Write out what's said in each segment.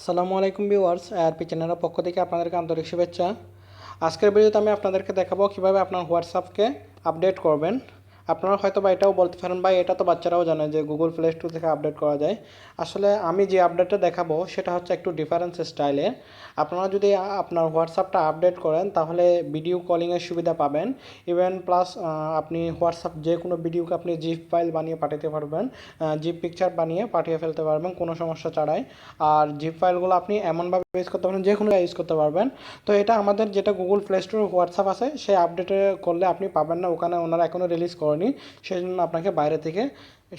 আসসালামু আলাইকুম viewers, RP চ্যানেলের পক্ষ থেকে আপনাদেরকে আন্তরিক শুভেচ্ছা। আজকের ভিডিওতে আমি আপনাদেরকে দেখাবো কীভাবে আপনার হোয়াটসঅ্যাপকে আপডেট করবেন। আপনারা হয়তো বা এটাও বলতে পারেন ভাই এটা তো বাচ্চারাও জানে যে গুগল প্লে স্টোর থেকে আপডেট করা যায়। আসলে আমি যে আপডেটটা দেখাবো সেটা হচ্ছে একটু ডিফারেন্স স্টাইলে আপনারা যদি আপনার হোয়াটসঅ্যাপটা আপডেট করেন তাহলে ভিডিও কলিংয়ের সুবিধা পাবেন। ইভেন প্লাস আপনি হোয়াটসঅ্যাপ যে কোনো ভিডিওকে আপনি জিপ ফাইল বানিয়ে পাঠাতে পারবেন জিপ পিকচার বানিয়ে পাঠিয়ে ফেলতে পারবেন, কোনো সমস্যা ছাড়াই। আর জিপ ফাইলগুলো আপনি এমনভাবে ইউজ করতে পারেন যে কোনো ইউজ করতে পারবেন। তো এটা আমাদের যেটা গুগল প্লে স্টোর হোয়াটসঅ্যাপ আছে, সেই আপডেটে করলে আপনি পাবেন না, ওখানে ওনারা এখনও রিলিজ করেনি। সেই জন্য আপনাকে বাইরে থেকে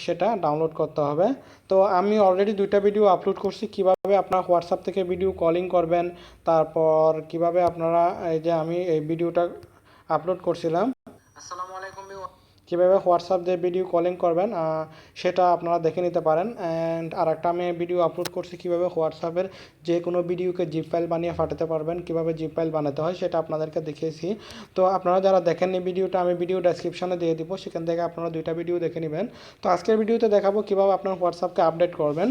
সেটা ডাউনলোড করতে হবে। তো আমি অলরেডি দুইটা ভিডিও আপলোড করছি, কীভাবে আপনারা হোয়াটসঅ্যাপ থেকে ভিডিও কলিং করবেন, তারপর কীভাবে আপনারা এই যে আমি এই ভিডিওটা আপলোড করছিলাম কীভাবে হোয়াটসঅ্যাপ দিয়ে ভিডিও কলিং করবেন সেটা আপনারা দেখে নিতে পারেন। অ্যান্ড আর একটা আমি ভিডিও আপলোড করছি, কীভাবে হোয়াটসঅ্যাপের যে কোনো ভিডিওকে জিপ ফাইল বানিয়ে ফাটাতে পারবেন, কীভাবে জিপ ফাইল বানাতে হয়, সেটা আপনাদেরকে দেখিয়েছি। তো আপনারা যারা দেখেননি ভিডিওটা আমি ভিডিও ডেসক্রিপশনে দিয়ে দিব, সেখান থেকে আপনারা দুইটা ভিডিও দেখে নেবেন। তো আজকের ভিডিওতে দেখাবো কীভাবে আপনার হোয়াটসঅ্যাপকে আপডেট করবেন।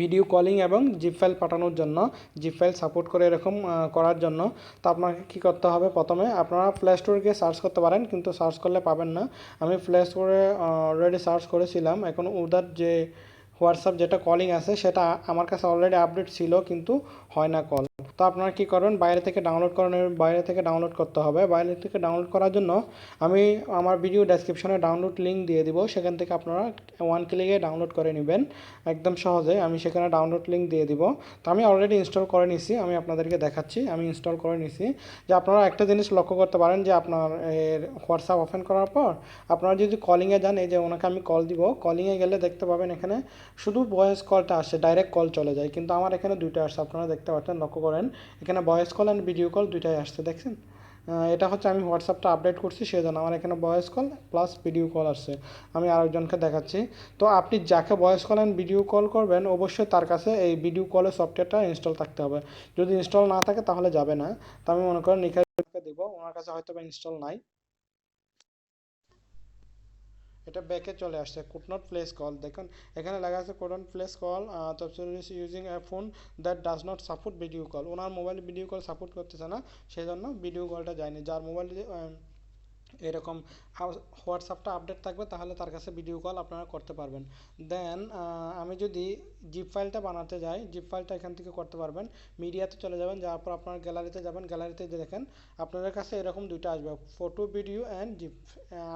ভিডিও কলিং এবং জিপ ফাইল পাঠানোর জন্য জিপ ফাইল সাপোর্ট করে এরকম করার জন্য। তো আপনাকে কী করতে হবে? প্রথমে আপনারা প্লে স্টোরে গিয়ে সার্চ করতে পারেন, কিন্তু সার্চ করলে পাবেন না। আমি প্লে স্টোরে অলরেডি সার্চ করেছিলাম। এখন উদার যে হোয়াটসঅ্যাপ যেটা কলিং আছে, সেটা আমার কাছে অলরেডি আপডেট ছিল, কিন্তু হয় না কল তো আপনারা কী করবেন বাইরে থেকে ডাউনলোড করেন বাইরে থেকে ডাউনলোড করতে হবে। বাইরে থেকে ডাউনলোড করার জন্য আমি আমার ভিডিও ডেসক্রিপশনে ডাউনলোড লিঙ্ক দিয়ে দিব, সেখান থেকে আপনারা ওয়ান ক্লিকে ডাউনলোড করে নেবেন। একদম সহজে আমি সেখানে ডাউনলোড লিঙ্ক দিয়ে দিব। তো আমি অলরেডি ইনস্টল করে নিছি, আমি আপনাদেরকে দেখাচ্ছি, আমি ইনস্টল করে নিছি। যে আপনারা একটা জিনিস লক্ষ্য করতে পারেন যে আপনার এর হোয়াটসঅ্যাপ ওপেন করার পর আপনারা যদি কলিংয়ে যান, এই যে ওনাকে আমি কল দিব কলিংয়ে গেলে দেখতে পাবেন এখানে শুধু ভয়েস কলটা আসছে ডাইরেক্ট কল চলে যায়। কিন্তু আমার এখানে দুইটা আসছে আপনারা দেখতে পাচ্ছেন, লক্ষ্য করেন এখানে voice call and video call দুইটাই আসছে, দেখছেন? এটা হচ্ছে আমি হোয়াটসঅ্যাপটা আপডেট করছি, সেজন্য আমার এখানে voice call plus video call আসছে। আমি আরেকজনকে দেখাচ্ছি। তো আপনি যাকে voice call and video call করবেন, অবশ্যই তার কাছে এই ভিডিও কলের সফটওয়্যারটা ইনস্টল থাকতে হবে। যদি ইনস্টল না থাকে, তাহলে যাবে না। তো আমি মনে করেন নিখাইকে দিব, ওনার কাছে হয়তো বা ইনস্টল নাই। এটা ব্যাকে চলে আসছে কুড নট প্লেস কল দেখুন, এখানে লেখা আছে could not place call using a phone that does not support video call owner mobile video call support করতেছে না সেই জন্য ভিডিও কলটা যায়নি। যার মোবাইল এরকম হোয়াটসঅ্যাপটা আপডেট থাকবে, তাহলে তার কাছে ভিডিও কল আপনারা করতে পারবেন। দেন আমি যদি জিপ ফাইলটা বানাতে যাই জিপ ফাইলটা এখান থেকে করতে পারবেন। মিডিয়াতে চলে যাবেন, যাওয়ার পর আপনার গ্যালারিতে যাবেন গ্যালারিতে দেখেন, আপনাদের কাছে এরকম দুইটা আসবে। ফটো ভিডিও অ্যান্ড জিপ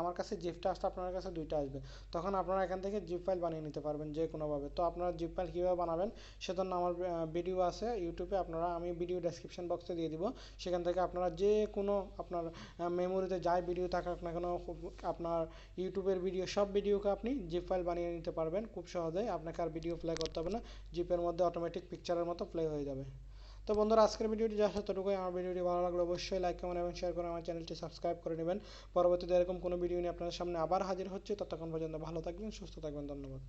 আমার কাছে জিপটা আসতে আপনার কাছে দুইটা আসবে। তখন আপনারা এখান থেকে জিপ ফাইল বানিয়ে নিতে পারবেন যে কোনোভাবে। তো আপনারা জিপ ফাইল কীভাবে বানাবেন, সেজন্য আমার ভিডিও আছে ইউটিউবে আপনারা, আমি ভিডিও ডেসক্রিপশন বক্সে দিয়ে দিব। সেখান থেকে আপনারা যে কোনো আপনার মেমোরিতে যাই ভিডিও থাকুক না কেন আপনার ইউটিউবের ভিডিও সব ভিডিওকে আপনি জিপ ফাইল বানিয়ে নিতে পারবেন খুব সহজেই আপনাকে আর ভিডিও প্লে করতে হবে না। জিপের মধ্যে অটোমেটিক পিকচারের মতো প্লে হয়ে যাবে। তো বন্ধুরা, আজকের ভিডিওটি যা ততটুকুই আমার ভিডিওটি ভালো লাগলে অবশ্যই লাইক কমেন্ট এবং শেয়ার করে আমার চ্যানেলটি সাবস্ক্রাইব করে নেবেন। পরবর্তীতে এরকম কোনো ভিডিও নিয়ে আপনাদের সামনে আবার হাজির হচ্ছে। ততক্ষণ পর্যন্ত ভালো থাকবেন, সুস্থ থাকবেন। ধন্যবাদ।